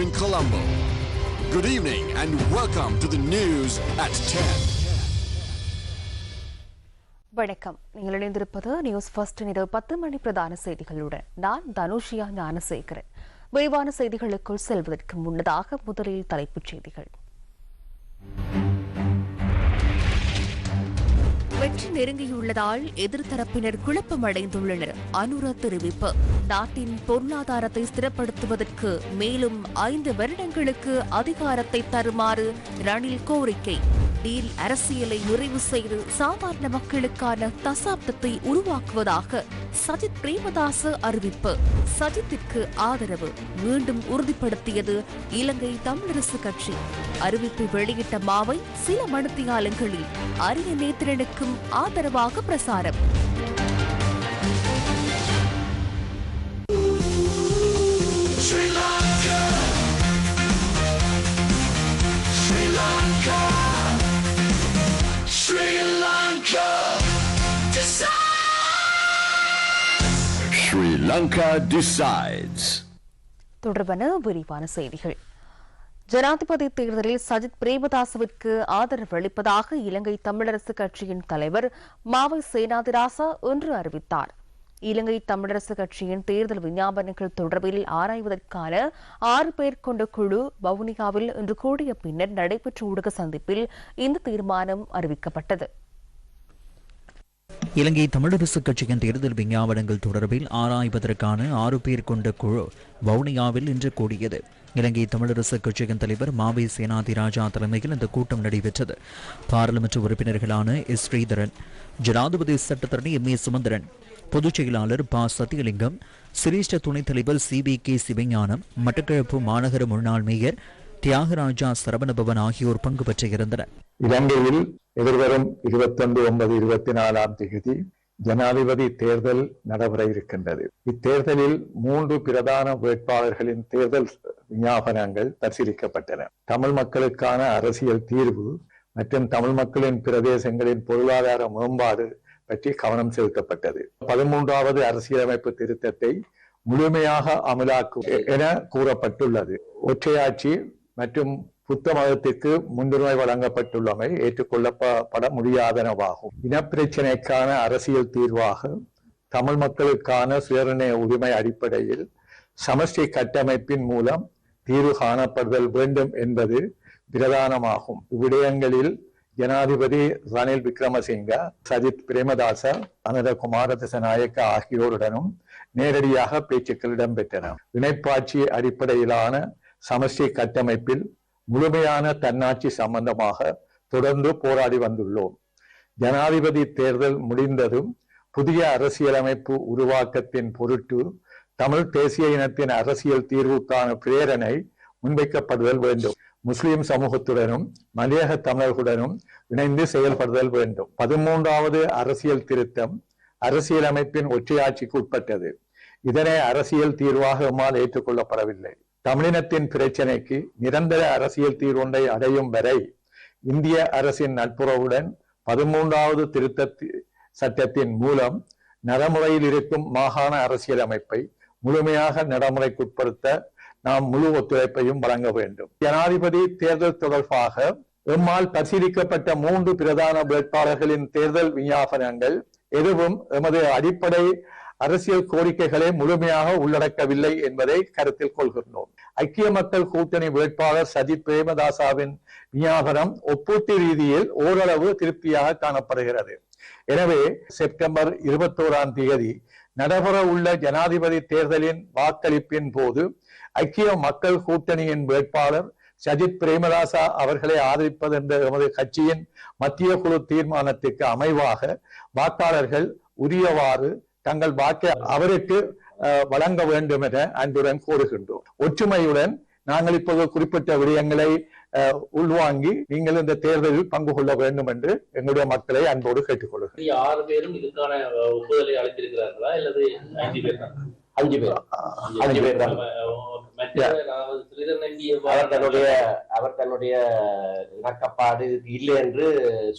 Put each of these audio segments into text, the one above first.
in Colombo. Good evening and welcome to the news at 10. வணக்கம் நீங்கள் இணைந்திருப்பது news first இரவு பத்து மணி பிரதான செய்திகளுடன் நான் தனுஷியா ஞானசேகரன் விரிவான செய்திகளுக்குள் செல்வதற்கு முன்னதாக முதலில் தலைப்புச் செய்திகள் வெற்றி நெருங்கியுள்ளதால் எதிர்த்தரப்பினர் குழப்பமடைந்துள்ளனர். அனுர தெரிவிப்பு. நாட்டின் பொருளாதாரத்தை ஸ்திரப்படுத்துவதற்கு மேலும் ஐந்து வருடங்களுக்கு அதிகாரத்தை தருமாறு ரணில் கோரிக்கை. டீல் அரசியலை நிறைவு செய்து சாதாரண மக்களுக்கான தசாப்தத்தை உருவாக்குவதாக சஜித் பிரேமதாச அறிவிப்பு. சஜித்திற்கு ஆதரவு. மீண்டும் உறுதிப்படுத்தியது இலங்கை தமிழரசு கட்சி. அறிவிப்பு வெளியிட்ட மாவை சில மணித்தியாலங்களில் அரிய நேத்திரனுக்கும் ஆதரவாக பிரசாரம். Lanka decides. தொடர்பான விரிவான செய்திகள். ஜனாதிபதி தேர்தலில் சஜித் பிரேமதாசவிற்கு ஆதரவு அளிப்பதாக இலங்கை தமிழரசு கட்சியின் தலைவர் மாவை சேனாதிராசா இன்று அறிவித்தார். இலங்கை தமிழரசு கட்சியின் தேர்தல் விஞ்ஞாபனங்கள் தொடர்பில் ஆராய்வதற்கான ஆறு பேர் கொண்ட குழு வவுனியாவில் இன்று கூடிய பின்னர் நடைபெற்ற ஊடக சந்திப்பில் இந்த தீர்மானம் அறிவிக்கப்பட்டது. இலங்கை தமிழரசு கட்சியின் தேர்தல் விஞ்ஞாபனங்கள் தொடர்பில் ஆராய்வதற்கான ஆறு பேர் கொண்ட குழு வவுனியாவில் இன்று கூடியது. இலங்கை தமிழரசு கட்சியின் தலைவர் மாவை சேனாதிராஜா தலைமையில் இந்த கூட்டம் நடைபெற்றது. பாராளுமன்ற உறுப்பினர்களான எஸ் ஸ்ரீதரன் ஜனாதிபதி சட்டத்தரணி எம் ஏ சுமந்திரன் பொதுச் செயலாளர் ப. சத்தியலிங்கம் சிரேஷ்ட துணைத் தலைவர் C. V. K. Sivagnanam Batticaloa மாநகர முன்னாள் மேயர் தியாகராஜா சரவணபவன் ஆகியோர் பங்கு பெற்றிருந்தனர். இலங்கையில் எதிர்வரும் இருபத்தொன்று ஒன்பது இருபத்தி நாலாம் தேதி ஜனாதிபதி தேர்தல் நடைபெற இருக்கின்றது. இத்தேர்தலில் மூன்று பிரதான வேட்பாளர்களின் தேர்தல் விஞ்ஞாபனங்கள் பரிசீலிக்கப்பட்டன தமிழ் மக்களுக்கான அரசியல் தீர்வு மற்றும் தமிழ் மக்களின் பிரதேசங்களின் பொருளாதார மேம்பாடு பற்றி கவனம் செலுத்தப்பட்டது. பதிமூன்றாவது அரசியலமைப்பு திருத்தத்தை முழுமையாக அமலாக்கும் என கூறப்பட்டுள்ளது. ஒற்றையாட்சி மற்றும் புத்த மதத்திற்கு முன்னுரிமை வழங்கப்பட்டுள்ளமை ஏற்றுக்கொள்ளப்பட முடியாதனவாகும். இனப்பிரச்சினைக்கான அரசியல் தீர்வாக தமிழ் மக்களுக்கான சுயநிர்ணய உரிமை அடிப்படையில் சமஷ்டி கட்டமைப்பின் மூலம் தீர்வு காணப்படுதல் வேண்டும் என்பது பிரதானமாகும். இவ்விடயங்களில் ஜனாதிபதி ரணில் விக்ரமசிங்க சஜித் பிரேமதாச அனத குமார திசநாயக்க ஆகியோருடனும் நேரடியாக பேச்சுக்கள் இடம்பெற்றன. இணைப்பாட்சி அடிப்படையிலான சமஷ்டி கட்டமைப்பில் முழுமையான தன்னாட்சி சம்பந்தமாக தொடர்ந்து போராடி வந்துள்ளோம். ஜனாதிபதி தேர்தல் முடிந்ததும் புதிய அரசியலமைப்பு உருவாக்கத்தின் பொருட்டு தமிழ் தேசிய இனத்தின் அரசியல் தீர்வுக்கான பிரேரணை முன்வைக்கப்படுதல் வேண்டும். முஸ்லிம் சமூகத்துடனும் மலையக தமிழர்களுடனும் இணைந்து செயல்படுதல் வேண்டும். பதிமூன்றாவது அரசியல் திருத்தம் அரசியலமைப்பின் ஒற்றையாட்சிக்கு உட்பட்டது. இதனை அரசியல் தீர்வாக எம்மால் ஏற்றுக்கொள்ளப்படவில்லை. தமிழினத்தின் பிரச்சனைக்கு நிரந்தர அரசியல் தீர்வொன்றை அடையும் வரை இந்திய அரசின் நட்புறவுடன் பதிமூன்றாவது திருத்த சட்டத்தின் மூலம் நடைமுறையில் இருக்கும் மாகாண அரசியல் அமைப்பை முழுமையாக நடைமுறைக்குட்படுத்த நாம் முழு ஒத்துழைப்பையும் வழங்க வேண்டும். ஜனாதிபதி தேர்தல் தொடர்பாக எம்மால் பரிசீலிக்கப்பட்ட மூன்று பிரதான வேட்பாளர்களின் தேர்தல் விஞ்ஞாபனங்கள் எதுவும் எமது அடிப்படை அரசியல் கோரிக்கைகளை முழுமையாக உள்ளடக்கவில்லை என்பதை கருத்தில் கொள்கின்றோம். ஐக்கிய மக்கள் கூட்டணி வேட்பாளர் சஜித் பிரேமதாசாவின் விஞ்ஞாபனம் ஒப்பூட்டு ரீதியில் ஓரளவு திருப்தியாக காணப்படுகிறது. எனவே செப்டம்பர் இருபத்தோராம் தேதி நடைபெற உள்ள ஜனாதிபதி தேர்தலின் வாக்களிப்பின் போது ஐக்கிய மக்கள் கூட்டணியின் வேட்பாளர் சஜித் பிரேமதாசா அவர்களை ஆதரிப்பது என்ற எமது கட்சியின் மத்திய குழு தீர்மானத்திற்கு அமைவாக வாக்காளர்கள் உரியவாறு தங்கள் வாக்கை அவருக்கு வழங்க வேண்டும் என அன்புடன் கோருகின்றோம் ஒற்றுமையுடன் நாங்கள் இப்போது குறிப்பிட்ட விடயங்களை உள்வாங்கி நீங்கள் இந்த தேர்தலில் பங்கு கொள்ள வேண்டும் என்று எங்களுடைய மக்களை அன்போடு கேட்டுக்கொள்கிறேன் ஆறு பேரும் இதுக்கான ஒப்புதலை அளித்திருக்கிறார்களா? அல்லது ஐந்து பேர்? அஞ்சு பேர்? அஞ்சு பேர். தான் அவர் தன்னுடைய அவர் தன்னுடைய இணக்கப்பாடு இல்லை என்று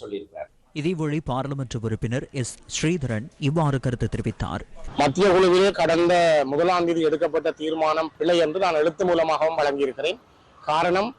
சொல்லியிருக்கிறார். இதேவேளை பாராளுமன்ற உறுப்பினர் எஸ். ஸ்ரீதரன் இவ்வாறு கருத்து தெரிவித்தார். மத்திய குழுவிலே கடந்த முதலாம் தேதி எடுக்கப்பட்ட தீர்மானம் பிழை என்று நான் எழுத்து மூலமாகவும் வழங்கியிருக்கிறேன். காரணம்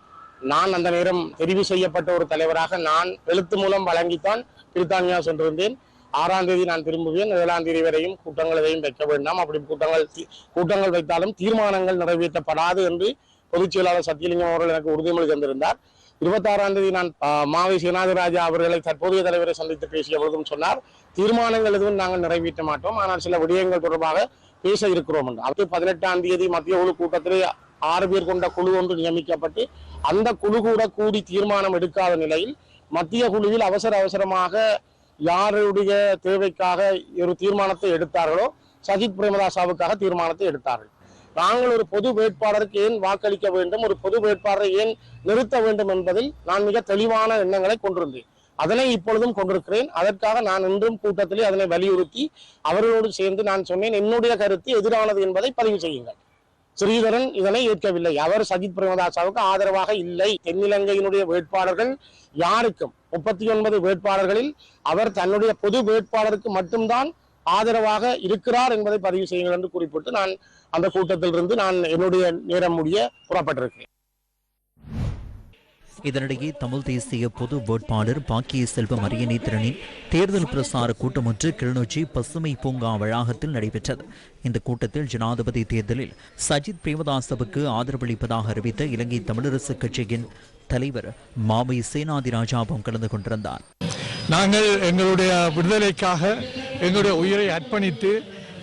நான் அந்த நேரம் தெரிவு செய்யப்பட்ட ஒரு தலைவராக நான் எழுத்து மூலம் வழங்கித்தான் பிரித்தானியா சென்றிருந்தேன். ஆறாம் தேதி நான் திரும்புவேன். ஏழாம் தேதி வரையும் கூட்டங்கள் எதையும் வைக்க வேண்டாம். அப்படி கூட்டங்கள் கூட்டங்கள் வைத்தாலும் தீர்மானங்கள் நிறைவேற்றப்படாது என்று பொதுச் செயலாளர் சத்தியலிங்கம் அவர்கள் எனக்கு உறுதிமொழி தந்திருந்தார். இருபத்தாறாம் தேதி நான் மாவை சீனாதிராஜா அவர்களை தற்போதைய தலைவரை சந்தித்து பேசிய பொழுதும் சொன்னார் தீர்மானங்கள் எதுவும் நாங்கள் நிறைவேற்ற மாட்டோம் ஆனால் சில விடயங்கள் தொடர்பாக பேச இருக்கிறோம் என்று. அப்படி பதினெட்டாம் தேதி மத்திய குழு கூட்டத்திலே ஆறு பேர் கொண்ட குழு ஒன்று நியமிக்கப்பட்டு அந்த குழு கூட கூடி தீர்மானம் எடுக்காத நிலையில் மத்திய குழுவில் அவசர அவசரமாக யாருடைய தேவைக்காக ஒரு தீர்மானத்தை எடுத்தார்களோ சஜித் பிரேமதாசாவுக்காக தீர்மானத்தை எடுத்தார்கள். நாங்கள் ஒரு பொது வேட்பாளருக்கு ஏன் வாக்களிக்க வேண்டும்? ஒரு பொது வேட்பாளரை ஏன் நிறுத்த வேண்டும் என்பதில் நான் மிக தெளிவான எண்ணங்களை கொண்டிருந்தேன். அதனை இப்பொழுதும் கொண்டிருக்கிறேன். அதற்காக நான் இன்றும் கூட்டத்திலே அதனை வலியுறுத்தி அவர்களோடு சேர்ந்து நான் சொன்னேன் என்னுடைய கருத்து எதிரானது என்பதை பதிவு செய்யுங்கள். ஸ்ரீதரன் இதனை ஏற்கவில்லை. அவர் சஜித் பிரேமதாசாவுக்கு ஆதரவாக இல்லை. தென்னிலங்கையினுடைய வேட்பாளர்கள் யாருக்கும் முப்பத்தி ஒன்பது வேட்பாளர்களில் அவர் தன்னுடைய பொது வேட்பாளருக்கு மட்டும்தான் ஆதரவாக இருக்கிறார் என்பதை பதிவு செய்யுங்கள் என்று குறிப்பிட்டு நான் அந்த கூட்டத்திலிருந்து நான் என்னுடைய நேரம் முடிய புறப்பட்டிருக்கிறேன். இதனிடையே தமிழ் தேசிய பொது வேட்பாளர் பாக்கிய செல்வம் அரியநேத்திரனின் தேர்தல் பிரசார கூட்டம் ஒன்று கிளிநொச்சி பசுமை பூங்கா வளாகத்தில் நடைபெற்றது. இந்த கூட்டத்தில் ஜனாதிபதி தேர்தலில் சஜித் பிரேமதாசவுக்கு ஆதரவளிப்பதாக அறிவித்த இலங்கை தமிழரசு கட்சியின் தலைவர் மாவை சேனாதிராஜாவும் கலந்து கொண்டிருந்தார். நாங்கள் எங்களுடைய விடுதலைக்காக எங்களுடைய உயிரை அர்ப்பணித்து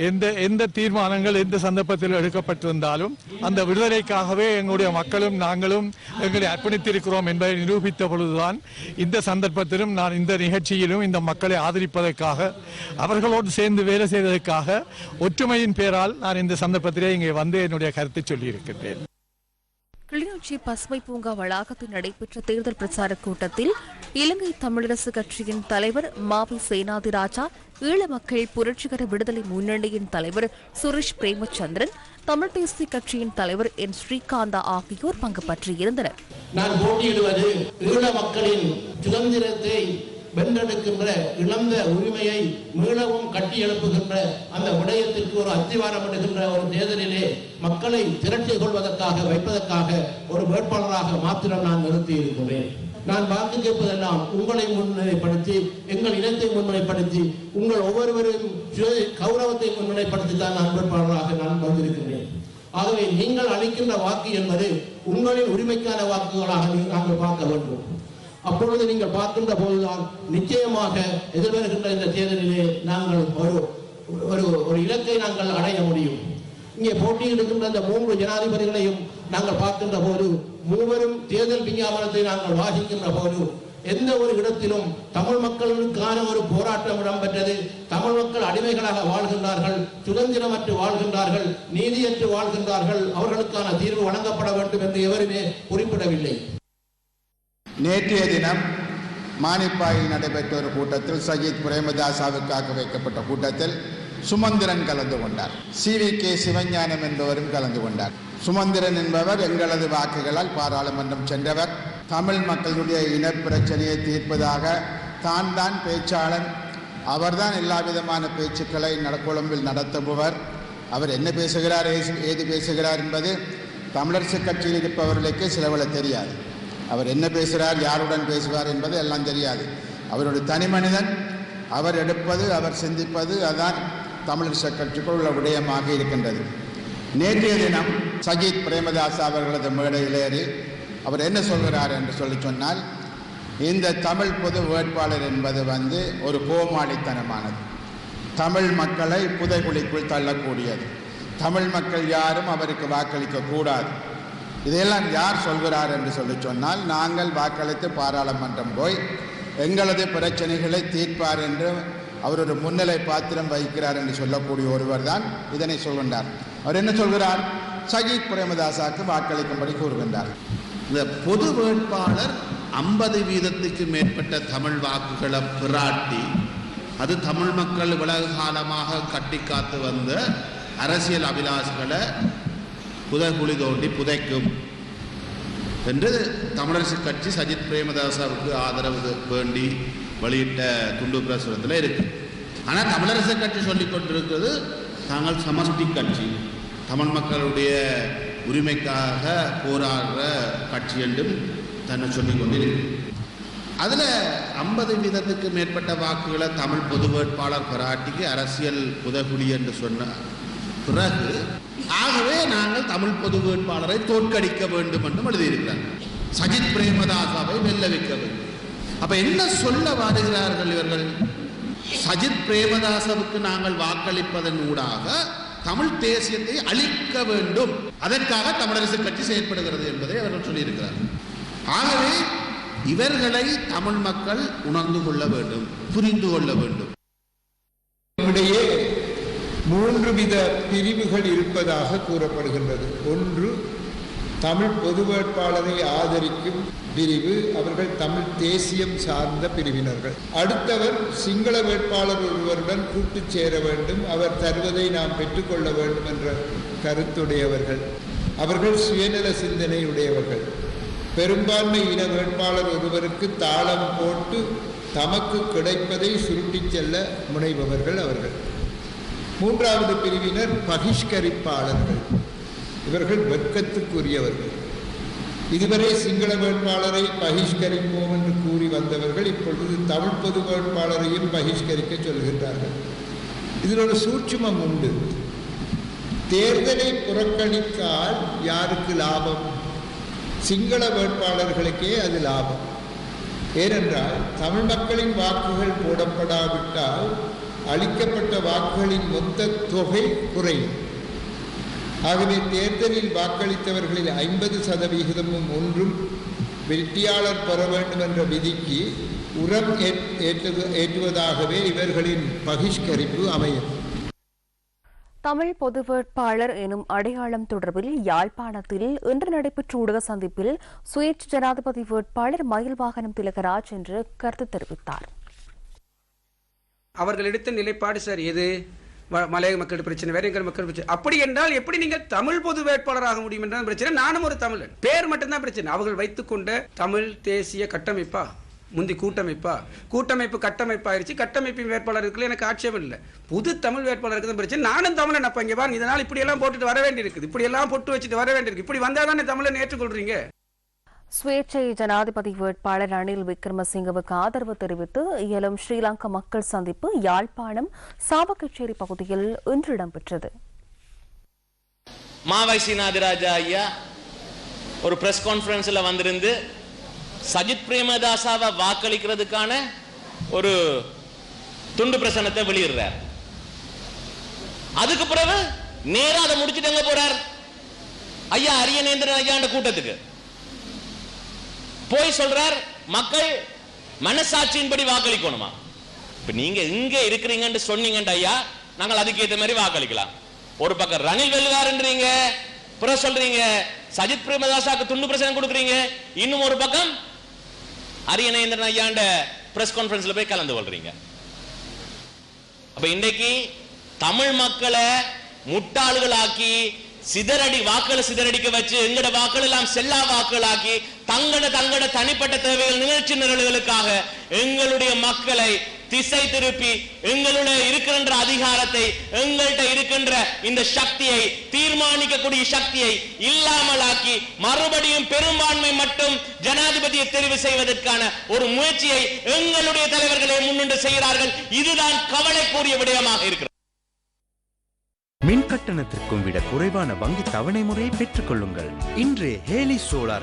எந்த எந்த தீர்மானங்கள் எந்த சந்தர்ப்பத்தில் எடுக்கப்பட்டிருந்தாலும் அந்த விடுதலைக்காகவே எங்களுடைய மக்களும் நாங்களும் எங்களை அர்ப்பணித்திருக்கிறோம் என்பதை நிரூபித்த பொழுதுதான் இந்த சந்தர்ப்பத்திலும் நான் இந்த நிகழ்ச்சியிலும் இந்த மக்களை ஆதரிப்பதற்காக அவர்களோடு சேர்ந்து வேலை செய்வதற்காக ஒற்றுமையின் பேரால் நான் இந்த சந்தர்ப்பத்திலே இங்கே வந்து என்னுடைய கருத்தை சொல்லியிருக்கின்றேன். கிளிநொச்சி பசுமை பூங்கா வளாகத்தில் நடைபெற்ற தேர்தல் பிரச்சார கூட்டத்தில் இலங்கை தமிழரசு கட்சியின் தலைவர் மாவி சேனாதிராஜா ஈழ மக்கள் புரட்சிகர விடுதலை முன்னணியின் தலைவர் சுரேஷ் பிரேமச்சந்திரன் தமிழ் தேசிய கட்சியின் தலைவர் என் ஸ்ரீகாந்தா ஆகியோர் பங்கு பற்றியிருந்தனர் நான் போட்டியிடுவது ஈழ மக்களின் சுதந்திரத்தை வென்றெடுக்கின்ற இழந்த உரிமையை மீளவும் கட்டி எழுப்புகின்ற அந்த விடயத்திற்கு ஒரு அத்திவாரம் எடுக்கின்ற ஒரு தேர்தலில் மக்களை திரட்டி கொள்வதற்காக வைப்பதற்காக ஒரு வேட்பாளராக மாத்திரம் நான் நிறுத்தி இருக்கிறேன். நான் வாக்கு கேட்பதெல்லாம் உங்களை முன்னிலைப்படுத்தி எங்கள் இனத்தை முன்னிலைப்படுத்தி உங்கள் ஒவ்வொருவரும் கௌரவத்தை முன்னிலைப்படுத்தி தான் நான் வேட்பாளராக நான் வந்திருக்கிறேன். ஆகவே நீங்கள் அளிக்கின்ற வாக்கு என்பது உங்களின் உரிமைக்கான வாக்குகளாக நாங்கள் பார்க்க வேண்டும். அப்பொழுது நீங்கள் பார்க்கின்ற போதுதான் நிச்சயமாக எதிர்வருகின்ற இந்த தேர்தலிலே நாங்கள் ஒரு ஒரு இலக்கை நாங்கள் அடைய முடியும். இங்கே போட்டியிடுகின்ற அந்த மூன்று ஜனாதிபதிகளையும் நாங்கள் பார்க்கின்ற போது மூவரும் தேர்தல் விஞ்ஞாபனத்தை நாங்கள் வாசிக்கின்ற போது எந்த ஒரு இடத்திலும் தமிழ் மக்களுக்கான ஒரு போராட்டம் இடம்பெற்றது. தமிழ் மக்கள் அடிமைகளாக வாழ்கின்றார்கள் சுதந்திரமற்று வாழ்கின்றார்கள் நீதியற்று வாழ்கின்றார்கள் அவர்களுக்கான தீர்வு வழங்கப்பட வேண்டும் என்று எவருமே குறிப்பிடவில்லை. நேற்றைய தினம் மானிப்பாயில் நடைபெற்ற ஒரு கூட்டத்தில் சஜித் பிரேமதாசாவுக்காக வைக்கப்பட்ட கூட்டத்தில் சுமந்திரன் கலந்து கொண்டார். C V K. சிவஞானம் என்பவரும் கலந்து கொண்டார். சுமந்திரன் என்பவர் எங்களது வாக்குகளால் பாராளுமன்றம் சென்றவர். தமிழ் மக்களுடைய இனப்பிரச்சனையை தீர்ப்பதாக தான் தான் பேச்சாளன். அவர்தான் எல்லா விதமான பேச்சுக்களை நடக்குழம்பில் நடத்துபவர். அவர் என்ன பேசுகிறார் ஏது பேசுகிறார் என்பது தமிழரசு கட்சியில் இருப்பவர்களுக்கு சிலவள தெரியாது. அவர் என்ன பேசுகிறார் யாருடன் பேசுவார் என்பது எல்லாம் தெரியாது. அவருடைய தனி மனிதன். அவர் எடுப்பது அவர் சிந்திப்பது அதான் தமிழரசு கட்சிக்குள் உள்ள விடயமாக இருக்கின்றது. நேற்றைய தினம் சஜித் பிரேமதாஸ் அவர்களது மேடையில் ஏறி அவர் என்ன சொல்கிறார் என்று சொல்லி சொன்னால் இந்த தமிழ் பொது வேட்பாளர் என்பது வந்து ஒரு கோமாளித்தனமானது. தமிழ் மக்களை புதைகுழிக்குள் தள்ளக்கூடியது. தமிழ் மக்கள் யாரும் அவருக்கு வாக்களிக்க கூடாது. இதையெல்லாம் யார் சொல்கிறார் என்று சொல்லி சொன்னால் நாங்கள் வாக்களித்து பாராளுமன்றம் போய் எங்களது பிரச்சனைகளை தீர்ப்பார் என்று அவர் ஒரு முன்னிலை பாத்திரம் வகிக்கிறார் என்று சொல்லக்கூடிய ஒருவர் தான் இதனை சொல்கின்றார். அவர் என்ன சொல்கிறார்? சகித் பிரேமதாசாக்கு வாக்களிக்கும்படி கூறுகின்றார். இந்த பொது வேட்பாளர் ஐம்பது வீதத்துக்கு மேற்பட்ட தமிழ் வாக்குகளை பிராட்டி அது தமிழ் மக்கள் உலக காலமாக கட்டி காத்து வந்த அரசியல் அபிலாஷங்களை புதகுழி தோண்டி புதைக்கும் என்று தமிழரசு கட்சி சஜித் பிரேமதாசாவுக்கு ஆதரவு வேண்டி வெளியிட்ட துண்டு பிரசுரத்தில் இருக்கு. ஆனால் தமிழரசு கட்சி சொல்லிக் கொண்டிருக்கிறது தாங்கள் சமஷ்டி கட்சி. தமிழ் மக்களுடைய உரிமைக்காக போராடுற கட்சி என்றும் தன்னை சொல்லிக் கொண்டிருக்கு அதில் ஐம்பது வீதத்துக்கு மேற்பட்ட வாக்குகளை தமிழ் பொது வேட்பாளர் பராட்டிக்கு அரசியல் புதகுலி என்று சொன்ன பிறகு ஆகவே நாங்கள் தமிழ் பொது வேட்பாளரை தோற்கடிக்க வேண்டும் என்றும் எழுதியிருக்கிறார் சஜித் பிரேமதாசாவை வெல்ல வைக்க வேண்டும். அப்ப என்ன சொல்ல வருகிறார்கள் இவர்கள்? சஜித் பிரேமதாசவுக்கு நாங்கள் வாக்களிப்பதன் ஊடாக தமிழ் தேசியத்தை அழிக்க வேண்டும். அதற்காக தமிழரசு கட்சி செயற்படுகிறது என்பதை அவர்கள் சொல்லியிருக்கிறார்கள் ஆகவே இவர்களை தமிழ் மக்கள் உணர்ந்து கொள்ள வேண்டும் புரிந்து கொள்ள வேண்டும். நம்மிடையே மூன்று வித பிரிவுகள் இருப்பதாக கூறப்படுகின்றது. ஒன்று தமிழ் பொது வேட்பாளரை ஆதரிக்கும் பிரிவு அவர்கள் தமிழ் தேசியம் சார்ந்த பிரிவினர்கள். அடுத்தவர் சிங்கள வேட்பாளர் ஒருவருடன் கூட்டு சேர வேண்டும். அவர் தருவதை நாம் பெற்றுக்கொள்ள வேண்டும் என்ற கருத்துடையவர்கள். அவர்கள் சுயநல சிந்தனையுடையவர்கள். பெரும்பான்மை இன வேட்பாளர் ஒருவருக்கு தாளம் போட்டு தமக்கு கிடைப்பதை சுருட்டிச் செல்ல முனைபவர்கள் அவர்கள். மூன்றாவது பிரிவினர் பகிஷ்கரிப்பாளர்கள். இவர்கள் வெட்கத்துக்குரியவர்கள். இதுவரை சிங்கள வேட்பாளரை பகிஷ்கரிப்போம் என்று கூறி வந்தவர்கள் இப்பொழுது தமிழ் பொது வேட்பாளரையும் பகிஷ்கரிக்க சொல்கின்றார்கள். இதில் ஒரு சூட்சுமம் உண்டு. தேர்தலை புறக்கணித்தால் யாருக்கு லாபம்? சிங்கள வேட்பாளர்களுக்கே அது லாபம். ஏனென்றால் தமிழ் மக்களின் வாக்குகள் போடப்படாவிட்டால் அளிக்கப்பட்ட வாக்குகளின் மொத்த தொகை குறையும். ஆகவே தேர்தலில் வாக்களித்தவர்களில் ஐம்பது சதவிகிதமும் ஒன்றும் வெற்றியாளர் பெற வேண்டும் என்ற விதிக்கு உரம் ஏற்று ஏற்றுவதாகவே இவர்களின் பகிஷ்கரிப்பு அமையும். தமிழ் பொது வேட்பாளர் எனும் அடையாளம் தொடர்பில் யாழ்ப்பாணத்தில் இன்று நடைபெற்ற ஊடக சந்திப்பில் சுயேட்சை ஜனாதிபதி வேட்பாளர் மயில் வாகனம் திலகராஜ் என்று கருத்து தெரிவித்தார். அவர்கள் எடுத்த நிலைப்பாடு சார் எது? மலையக மக்கள் பிரச்சனை வேற எங்கள் மக்கள் பிரச்சனை. அப்படி என்றால் எப்படி நீங்கள் தமிழ் பொது வேட்பாளராக முடியும் என்றால் பிரச்சனை? நானும் ஒரு தமிழன். பேர் மட்டும்தான் பிரச்சனை. அவர்கள் வைத்துக்கொண்ட தமிழ் தேசிய கட்டமைப்பா? முந்தி கூட்டமைப்பா? கூட்டமைப்பு கட்டமைப்பாயிருச்சு. கட்டமைப்பின் வேட்பாளர் இருக்குல்ல எனக்கு ஆட்சேபம் இல்லை. புது தமிழ் வேட்பாளருக்கு தான் பிரச்சனை. நானும் தமிழன் அப்போ இங்கே வா இதனால் இப்படியெல்லாம் போட்டுட்டு வர வேண்டியிருக்குது. இப்படியெல்லாம் பொட்டு போட்டு வச்சுட்டு வர வேண்டியிருக்கு இப்படி வந்தால் தானே தமிழன் ஏற்றுக்கொள்றீங்க? சுயேட்சை ஜனாதிபதி வேட்பாளர் ரணில் விக்ரமசிங்கவுக்கு ஆதரவு தெரிவித்து இயலும் ஸ்ரீலங்கா மக்கள் சந்திப்பு யாழ்ப்பாணம் சாவகச்சேரி பகுதியில் இன்று இடம்பெற்றது. மாவை நாதிராஜா ஐயா ஒரு பிரஸ் கான்ஃபரன்ஸ்ல வந்திருந்து சஜித் பிரேமதாசாவை வாக்களிக்கிறதுக்கான ஒரு துண்டு பிரசனத்தை வெளியிடுறார். அதுக்கு பிறகு நேரா அதை முடிச்சுட்டு எங்க போறார்? ஐயா அரியநேந்திரன் ஐயாண்ட கூட்டத்துக்கு. போய் சொல்றார் மக்கள் மனசாட்சியின்படி வாக்களிக்கணுமா? இப்ப நீங்க இங்க இருக்கிறீங்கன்னு சொன்னீங்க ஐயா நாங்கள் அதுக்கு ஏத்த மாதிரி வாக்களிக்கலாம். ஒரு பக்கம் ரணில் வெல்லுவாருன்றீங்க புறம் சொல்றீங்க சஜித் பிரேமதாசாக்கு துண்டு பிரச்சனை கொடுக்குறீங்க இன்னும் ஒரு பக்கம் அரியநேந்திரன் ஐயாண்ட பிரஸ் கான்ஃபரன்ஸ்ல போய் கலந்து கொள்றீங்க. அப்ப இன்றைக்கு தமிழ் மக்களை முட்டாள்களாக்கி சிதறடி வாக்களை சிதறடிக்க வச்சு எங்கட வாக்கள் எல்லாம் செல்லா வாக்குகளாக்கி தங்கட தங்கட தனிப்பட்ட தேவைகள் நிகழ்ச்சி நிரல்களுக்காக எங்களுடைய மக்களை திசை திருப்பி எங்களுடைய இருக்கின்ற அதிகாரத்தை எங்கள்கிட்ட இருக்கின்ற இந்த சக்தியை தீர்மானிக்கக்கூடிய சக்தியை இல்லாமலாக்கி மறுபடியும் பெரும்பான்மை மட்டும் ஜனாதிபதியை தெரிவு செய்வதற்கான ஒரு முயற்சியை எங்களுடைய தலைவர்களை முன்னின்று செய்கிறார்கள். இதுதான் கவலைக்குரிய விடயமாக இருக்கிறது. மின் கட்டணத்திற்கும் விட குறைவான வங்கி தவணை முறையை பெற்றுக் கொள்ளுங்கள் இன்று ஹேலி சோலார்